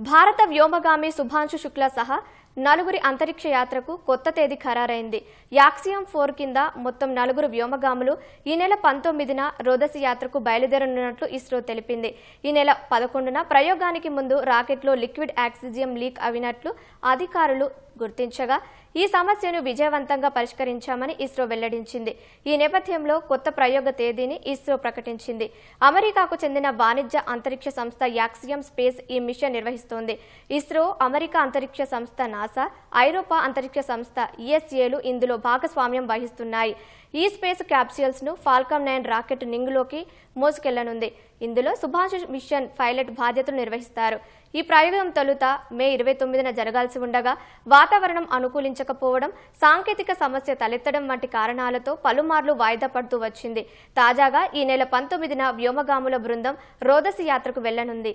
భారత వ్యోమగామి శుభాంశు శుక్లా సహా నలుగురి అంతరిక్ష యాత్రకు కొత్త తేదీ ఖరారైంది. యాక్సియం ఫోర్ కింద మొత్తం నలుగురు వ్యోమగాములు ఈ నెల పంతొమ్మిదిన రోదసి యాత్రకు బయలుదేరనున్నట్లు ఇస్రో తెలిపింది. ఈ నెల పదకొండున ప్రయోగానికి ముందు రాకెట్లో లిక్విడ్ ఆక్సిజన్ లీక్ అవినట్లు అధికారులు గుర్తించగా ఈ సమస్యను విజయవంతంగా పరిష్కరించామని ఇస్రో వెల్లడించింది. ఈ నేపథ్యంలో కొత్త ప్రయోగ తేదీని ఇస్రో ప్రకటించింది. అమెరికాకు చెందిన వాణిజ్య అంతరిక్ష సంస్థ యాక్సియం స్పేస్ ఈ మిషన్ నిర్వహిస్తోంది. ఇస్రో అమెరికా అంతరిక్ష సంస్థ నాసా ఐరోపా అంతరిక్ష సంస్థ ఈఎస్ఏలు ఇందులో భాగస్వామ్యం వహిస్తున్నాయి. ఈ స్పేస్ క్యాప్సూల్స్ను ఫాల్కమ్ నైన్ రాకెట్ నింగులోకి మోసుకెళ్ళనుంది. ఇందులో సుభాష్ మిషన్ పైలట్ బాధ్యతలు నిర్వహిస్తారు. ఈ ప్రయోగం తొలుత మే ఇరవై తొమ్మిదిన జరగాల్సి ఉండగా వాతావరణం అనుకూలించకపోవడం సాంకేతిక సమస్య తలెత్తడం వంటి కారణాలతో పలుమార్లు వాయిదా పడుతూ వచ్చింది. తాజాగా ఈ నెల పంతొమ్మిదిన వ్యోమగాముల బృందం రోదసి యాత్రకు వెళ్ళనుంది